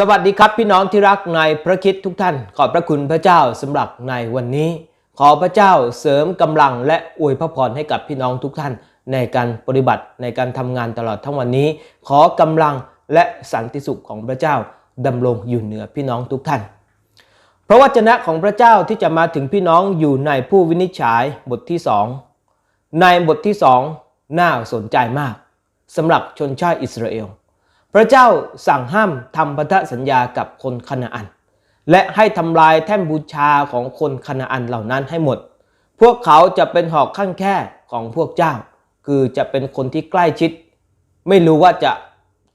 สวัสดีครับพี่น้องที่รักในพระคิดทุกท่าน ขอบพระคุณพระเจ้าสำหรับในวันนี้ ขอพระเจ้าเสริมกำลังและอวยพระพรให้กับพี่น้องทุกท่าน ในการปฏิบัติในการทำงานตลอดทั้งวันนี้ ขอกำลังและสันติสุขของพระเจ้าดำรงอยู่เหนือพี่น้องทุกท่าน พระวจนะของพระเจ้าที่จะมาถึงพี่น้องอยู่ในผู้วินิจฉัยบทที่สองในบทที่สองน่าสนใจมากสำหรับชนชาติอิสราเอล พระเจ้าสั่งห้ามทำพันธสัญญากับคนคานาอัน และให้ทำลายแท่นบูชาของคนคานาอันเหล่านั้นให้หมด พวกเขาจะเป็นหอกข้างแค่ของพวกเจ้า คือจะเป็นคนที่ใกล้ชิด ไม่รู้ว่าจะ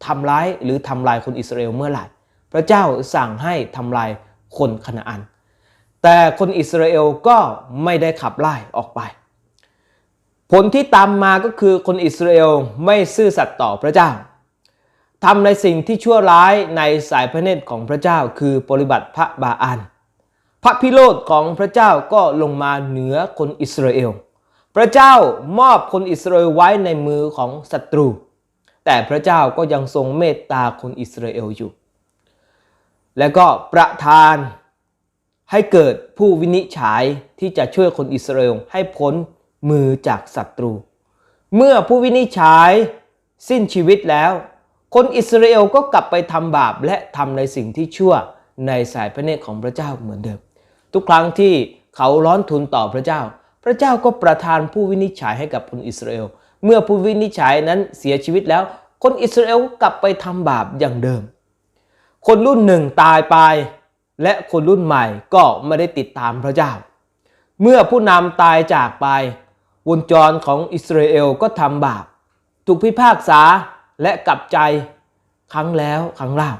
ทำร้ายหรือทำลายคนอิสราเอลเมื่อไหร่ พระเจ้าสั่งให้ทำลายคนคานาอัน แต่คนอิสราเอลก็ไม่ได้ขับไล่ออกไป ผลที่ตามมาก็คือคนอิสราเอลไม่ซื่อสัตย์ต่อพระเจ้า ทำในสิ่งที่ชั่วร้ายในสายพระเนตรของพระเจ้า คือปฏิบัติพระบาอัน พระพิโรธของพระเจ้าก็ลงมาเหนือคนอิสราเอล พระเจ้ามอบคนอิสราเอลไว้ในมือของศัตรู แต่พระเจ้าก็ยังทรงเมตตาคนอิสราเอลอยู่ และก็ประทานให้เกิดผู้วินิจฉัยที่จะช่วยคนอิสราเอลให้พ้นมือจากศัตรู เมื่อผู้วินิจฉัยสิ้นชีวิตแล้ว คนอิสราเอลก็กลับไปทำบาปและทำในสิ่งที่ชั่วในสายพระเนตรของพระเจ้าเหมือนเดิม ทุกครั้งที่เขาร้อนทุนต่อพระเจ้า พระเจ้าก็ประทานผู้วินิจฉัยให้กับคนอิสราเอล เมื่อผู้วินิจฉัยนั้นเสียชีวิตแล้ว คนอิสราเอลกลับไปทำบาปอย่างเดิม คนรุ่นหนึ่งตายไป และคนรุ่นใหม่ก็ไม่ได้ติดตามพระเจ้า เมื่อผู้นำตายจากไป วงจรของอิสราเอลก็ทำบาป ถูกพิพากษา และกลับใจครั้งแล้วครั้งเล่า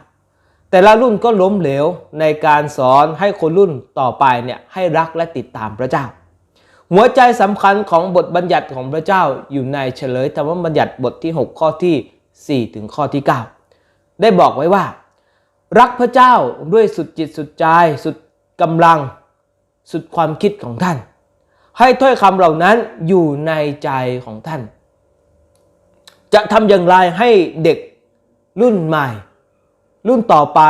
แต่ละรุ่นก็ล้มเหลวในการสอนให้คนรุ่นต่อไปเนี่ยให้รักและติดตามพระเจ้า หัวใจสำคัญของบทบัญญัติของพระเจ้าอยู่ในเฉลยธรรมบัญญัติบทที่ 6 ข้อที่ 4 ถึงข้อที่ 9 ได้บอกไว้ว่า รักพระเจ้าด้วยสุดจิตสุดใจ สุดกำลังสุดความคิดของท่าน ให้ถ้อยคำเหล่านั้นอยู่ในใจของท่าน จะทำอย่างไรให้เด็กรุ่นใหม่ รุ่นต่อไป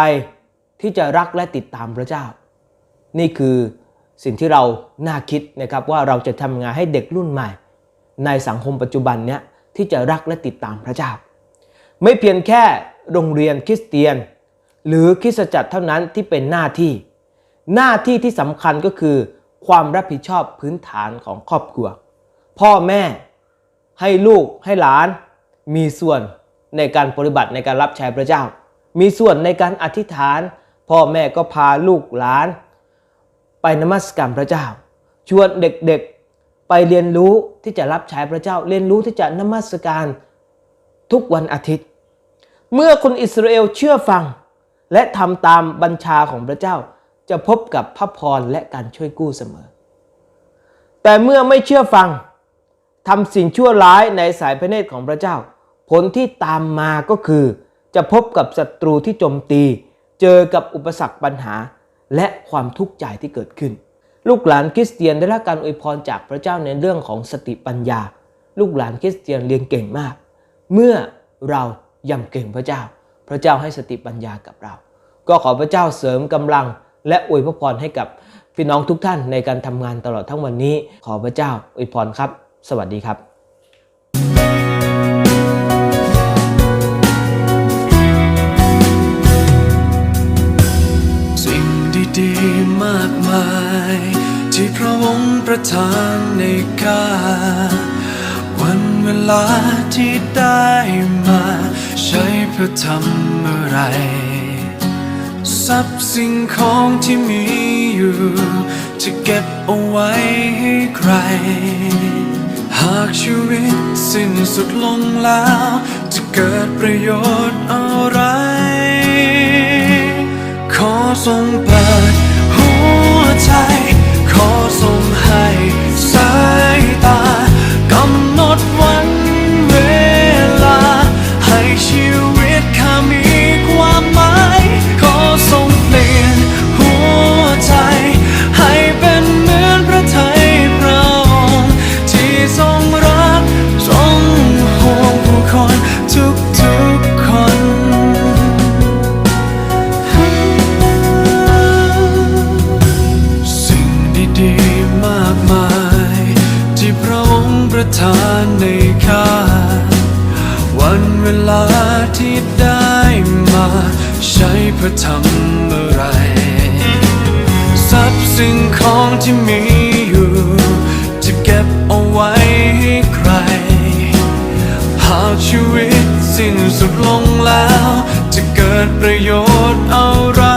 ที่จะรักและติดตามพระเจ้า นี่คือสิ่งที่เราน่าคิดนะครับว่าเราจะทำงานให้เด็กรุ่นใหม่ ในสังคมปัจจุบันเนี้ยที่จะรักและติดตามพระเจ้า ไม่เพียงแค่โรงเรียนคริสเตียน หรือคริสตจักรเท่านั้นที่เป็นหน้าที่ หน้าที่ที่สำคัญก็คือ ความรับผิดชอบพื้นฐานของครอบครัว พ่อแม่ให้ลูกให้หลาน มีส่วนในการปฏิบัติในการรับใช้พระเจ้า มีส่วนในการอธิษฐาน พ่อแม่ก็พาลูกหลาน ไปนมัสการพระเจ้า ชวนเด็กๆไปเรียนรู้ที่จะรับใช้พระเจ้า เรียนรู้ที่จะนมัสการทุกวันอาทิตย์ เมื่อคนอิสราเอลเชื่อฟัง และทำตามบัญชาของพระเจ้า จะพบกับพระพรและการช่วยกู้เสมอ แต่เมื่อไม่เชื่อฟังทำสิ่งชั่วร้ายในสายพระเนตรของพระเจ้า ผลที่ตามมาก็คือ จะพบกับศัตรูที่โจมตี เจอกับอุปสรรคปัญหา และความทุกข์ใจที่เกิดขึ้น ลูกหลานคริสเตียนได้รับการอวยพรจากพระเจ้าในเรื่องของสติปัญญา ลูกหลานคริสเตียนเรียนเก่งมาก เมื่อเรายำเก่งพระเจ้า พระเจ้าให้สติปัญญากับเรา ก็ขอพระเจ้าเสริมกำลัง และอวยพระพรให้กับพี่น้องทุกท่านในการทำงานตลอดทั้งวันนี้ ขอพระเจ้าอวยพรครับ สวัสดีครับ ดีๆมากมาย ที่พระองค์ประทานในกาวันเวลาที่ได้มา ใช้เพื่อทำอะไร ทรัพย์สิ่งของที่มีอยู่ จะเก็บเอาไว้ให้ใคร หากชีวิตสิ้นสุดลงแล้ว จะเกิดประโยชน์อะไร ขอทรงเปิด หั พื่อทำอะไร ทรัพย์สิ่งของที่มีอยู่ จะเก็บเอาไว้ให้ใคร หากชีวิตสิ้นสุดลงแล้ว จะเกิดประโยชน์อะไร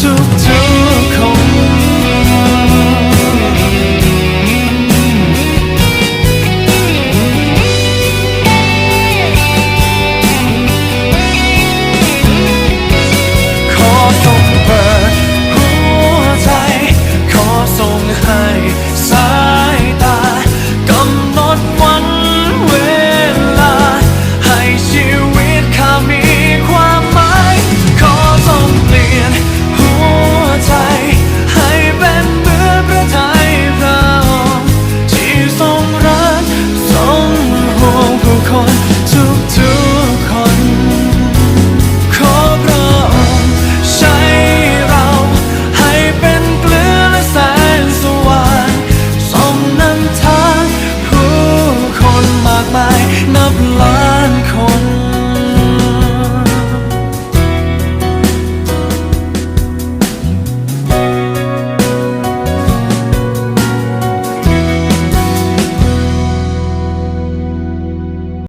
툭툭.